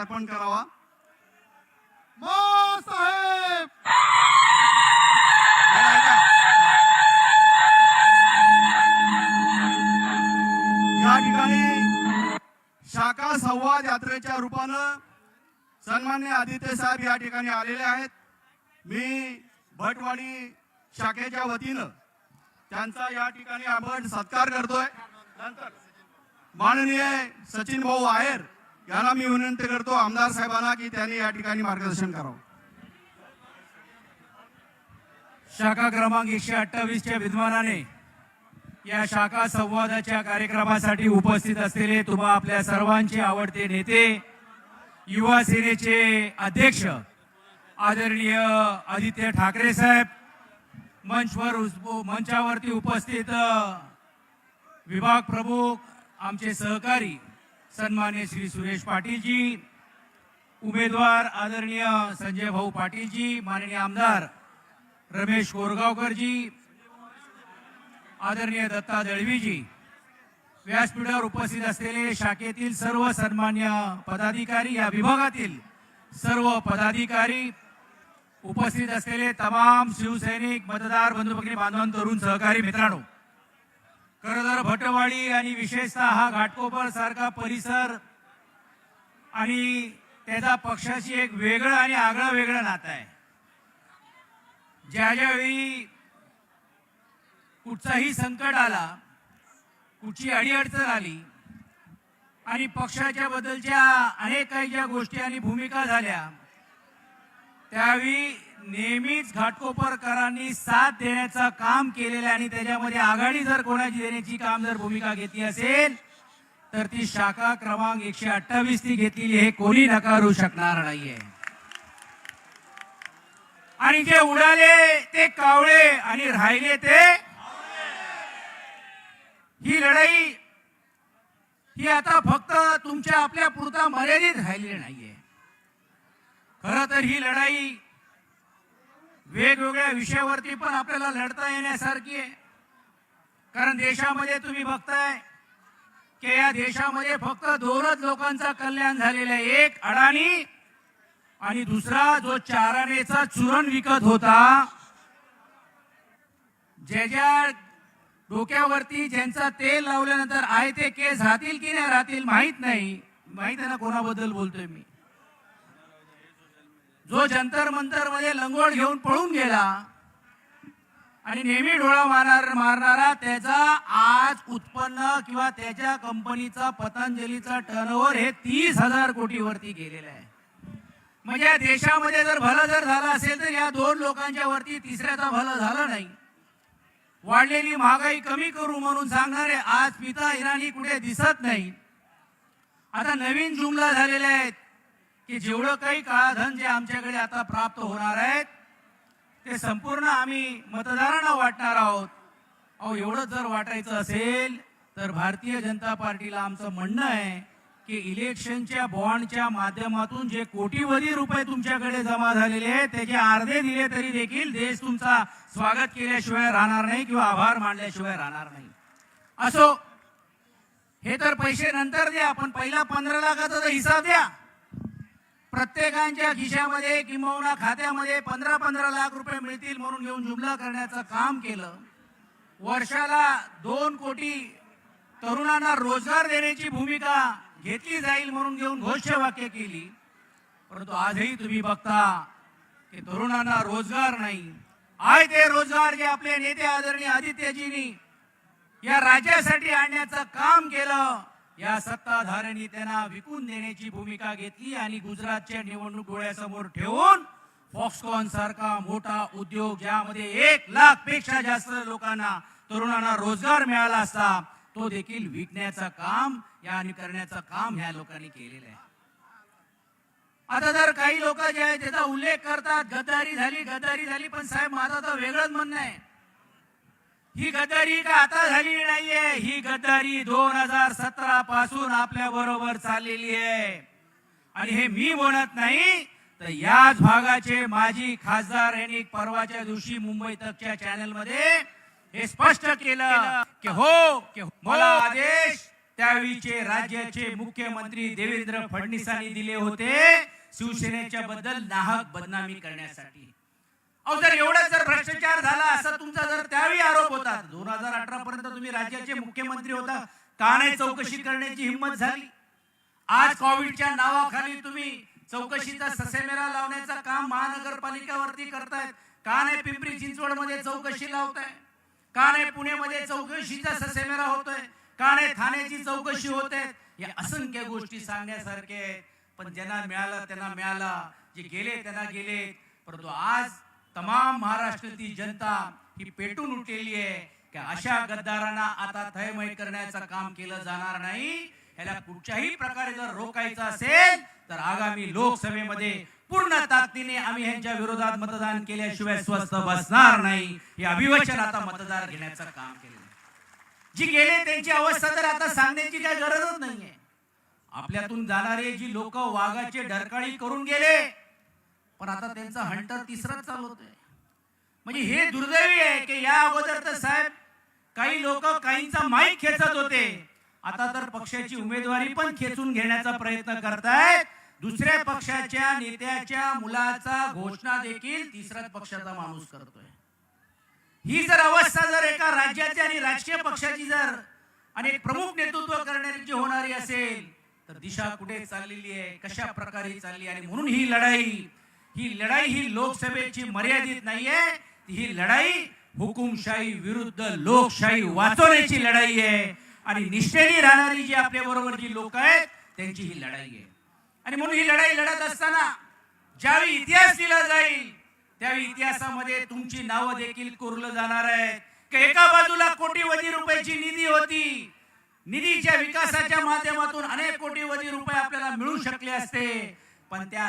अर्पण करावा. साहेब! या ठिकाणी शाखा संवाद यात्रेच्या रूपानं सन्मान्य आदित्य साहेब या ठिकाणी आलेले आहेत. मी भटवाडी शाखेच्या वतीनं त्यांचा या ठिकाणी आपण सत्कार करतोय. नंतर माननीय सचिन भाऊ आहेर याला मी विनंती करतो आमदार साहेबांना की त्यांनी या ठिकाणी मार्गदर्शन करावं. शाखा क्रमांक एकशे अठ्ठावीसच्या विद्वानाने या शाखा संवादाच्या कार्यक्रमासाठी उपस्थित असलेले तुम्हा आपल्या सर्वांचे आवडते नेते युवा सेनेचे अध्यक्ष आदरणीय आदित्य ठाकरे साहेब मंचवर मंचावरती उपस्थित विभाग प्रमुख आमचे सहकारी सन्मान्य श्री सुरेश पाटीलजी उमेदवार आदरणीय संजय भाऊ पाटीलजी माननीय आमदार रमेश कोरगावकरजी आदरणीय दत्ता दळवीजी व्यासपीठावर उपस्थित असलेले शाखेतील सर्व सन्मान्य पदाधिकारी या विभागातील सर्व पदाधिकारी उपस्थित असलेले तमाम शिवसैनिक मतदार बंधू भगिनी बांधवान तरुण सहकारी मित्रांनो खरंतर भटवाडी आणि विशेषतः हा घाटकोपर सारखा परिसर आणि त्याचा पक्षाशी एक वेगळं आणि आगळं वेगळं नातं आहे. ज्या ज्यावेळी कुठचाही संकट आला कुठची अडीअडचण आली आणि पक्षाच्या बद्दलच्या अनेक काही ज्या गोष्टी आणि भूमिका झाल्या त्यावेळी नेहमीच घाटकोपरकरांनी साथ देण्याचं काम केलेलं आहे आणि त्याच्यामध्ये आघाडी जर कोणाची देण्याची काम जर भूमिका घेतली असेल तर ती शाखा क्रमांक एकशे अठ्ठावीस ती घेतलेली हे कोणी नकारू शकणार नाहीये. आणि जे उडाले ते कावळे आणि राहिले ते ही लढाई ही आता फक्त तुमच्या आपल्या पुरता मर्यादित राहिलेली नाहीये. खर तर ही लढाई वेगवेगळ्या विषयावरती पण आपल्याला लढता येण्यासारखी आहे. कारण देशामध्ये तुम्ही बघताय की या देशामध्ये फक्त दोनच लोकांचा कल्याण झालेलं आहे. एक अडाणी आणि दुसरा जो चारानेचा चुरण विकत होता ज्याच्या डोक्यावरती ज्यांचा तेल लावल्यानंतर आहे ते केस राहतील की नाही राहतील माहीत नाही. माहीत आहे ना कोणाबद्दल बोलतोय मी. जो जंतर मंतरमध्ये लंगोळ घेऊन पळून गेला आणि नेहमी डोळा मारणार मारणारा त्याचा आज उत्पन्न किंवा त्याच्या कंपनीचा पतंजलीचा टर्नओव्हर हे तीस हजार कोटीवरती गेलेलं आहे. म्हणजे या देशामध्ये जर भलं जर झालं असेल तर या दोन लोकांच्या वरती तिसऱ्याचा भलं झालं नाही. वाढलेली महागाई कमी करू म्हणून सांगणारे आज पिता इराणी कुठे दिसत नाही. आता नवीन जुमला झालेल्या आहेत. की जेवढं काही काळाधन जे आमच्याकडे आता प्राप्त होणार आहेत ते संपूर्ण आम्ही मतदारांना वाटणार आहोत. अहो एवढं जर वाटायचं असेल तर भारतीय जनता पार्टीला आमचं म्हणणं आहे की इलेक्शनच्या बॉन्डच्या माध्यमातून जे कोटीवधी रुपये तुमच्याकडे जमा झालेले आहेत त्याचे अर्धे दिले तरी देखील देश तुमचा स्वागत केल्याशिवाय राहणार नाही किंवा आभार मानल्याशिवाय राहणार नाही. असो हे तर पैसे नंतर द्या पण पहिला पंधरा लाखाचा हिसाब द्या. प्रत्येकांच्या खिशामध्ये किंबहुना खात्यामध्ये पंधरा पंधरा लाख रुपये मिळतील म्हणून घेऊन जुमला करण्याचं काम केलं. वर्षाला दोन कोटी तरुणांना रोजगार देण्याची भूमिका घेतली जाईल म्हणून घेऊन घोषवाक्य केली. परंतु आजही तुम्ही बघता की तरुणांना रोजगार नाही. आहे ते रोजगार जे आपले नेते आदरणीय आदित्यजींनी या राज्यासाठी आणण्याचं काम केलं. या सत्ताधाऱ्यांनी त्यांना विकून देण्याची भूमिका घेतली आणि गुजरातच्या निवडणूक डोळ्यासमोर ठेवून फॉक्सकॉन सारखा मोठा उद्योग ज्यामध्ये एक लाखपेक्षा जास्त लोकांना तरुणांना रोजगार मिळाला असता तो देखील विकण्याचं काम या आणि करण्याचं काम ह्या लोकांनी केलेलं आहे. आता जर काही लोक जे आहेत त्याचा उल्लेख करतात गद्दारी झाली गद्दारी झाली पण साहेब माझं तर वेगळंच म्हणणं आहे. ही गद्दारी का आता झाली नाहीये? ही गद्दारी दोन हजार सतरा पासून आपल्या बरोबर चाललेली आहे. आणि हे मी म्हणत नाही तर याच भागाचे माजी खासदार यांनी परवाच्या दिवशी मुंबई तकच्या चॅनलमध्ये हे स्पष्ट केलं हो, की हो. मला आदेश त्यावेळीचे राज्याचे मुख्यमंत्री देवेंद्र फडणवीसांनी दिले होते शिवसेनेच्या बद्दल नाहक बदनामी करण्यासाठी. अहो जर एवढा जर भ्रष्टाचार झाला असा तुमचा जर त्यावेळी आरोप होता दोन हजार अठरा पर्यंत तुम्ही राज्याचे मुख्यमंत्री होता का नाही चौकशी करण्याची हिंमत झाली? आज कोविडच्या नावाखाली तुम्ही चौकशीचा ससेमेरा लावण्याचं काम महानगरपालिकावरती करतायत. का नाही पिंपरी चिंचवडमध्ये चौकशी लावताय? का नाही पुण्यामध्ये चौकशीचा ससेमेरा होतोय? का नाही ठाण्याची चौकशी होत आहे या असंख्य गोष्टी सांगण्यासारख्या आहेत. पण ज्यांना मिळालं त्यांना मिळाला. जे गेले त्यांना गेले परंतु आज तमाम महाराष्ट्रातील जनता ही पेटून उठलेली आहे की अशा गद्दारांना आता थयमय करण्याचं काम केलं जाणार नाही. ह्याला कुठच्याही प्रकारे जर रोखायचं असेल तर आगामी लोकसभेमध्ये पूर्ण ताकदीने आम्ही यांच्या विरोधात मतदान केल्याशिवाय स्वस्थ बसणार नाही. हे अभिवचन आता मतदार घेण्याचं काम केलं जी गेले त्यांची अवस्था तर आता सांगण्याची काही गरजच नाहीये. आपल्यातून जाणारे जी लोक वाघाचे डरकाळी करून गेले पण आता त्यांचा हंटर तिसराच चालवतोय म्हणजे हे दुर्दैवी आहे की या अगोदर तर साहेब काही लोक काहींचा माईक खेचत होते. आता तर पक्षाची उमेदवारी पण खेचून घेण्याचा प्रयत्न करतायत. दुसऱ्या पक्षाच्या नेत्याच्या मुलाचा घोषणा देखील तिसऱ्याच पक्षाचा माणूस करतोय. ही जर अवस्था जर एका राज्याची आणि राजकीय पक्षाची जर आणि प्रमुख नेतृत्व करण्याची होणारी असेल तर दिशा कुठे चाललेली आहे कशा प्रकारे चालली आहे आणि म्हणून ही लढाई ही लढाई ही लोकसभेची मर्यादित नाहीये. ही लढाई हुकुमशाही विरुद्ध लोकशाही वाचवण्याची लढाई आहे. आणि निष्ठेने राहणारी जी आपल्या बरोबर जी लोक आहेत त्यांची ही लढाई आहे. आणि म्हणून ही लढाई लढत असताना ज्यावेळी इतिहास दिला जाईल त्यावेळी इतिहासामध्ये तुमची नावं देखील कोरलं जाणार आहेत. एका बाजूला कोटीवधी रुपयाची निधी होती. निधीच्या विकासाच्या माध्यमातून अनेक कोटीवधी रुपये आपल्याला मिळू शकले असते. पण त्या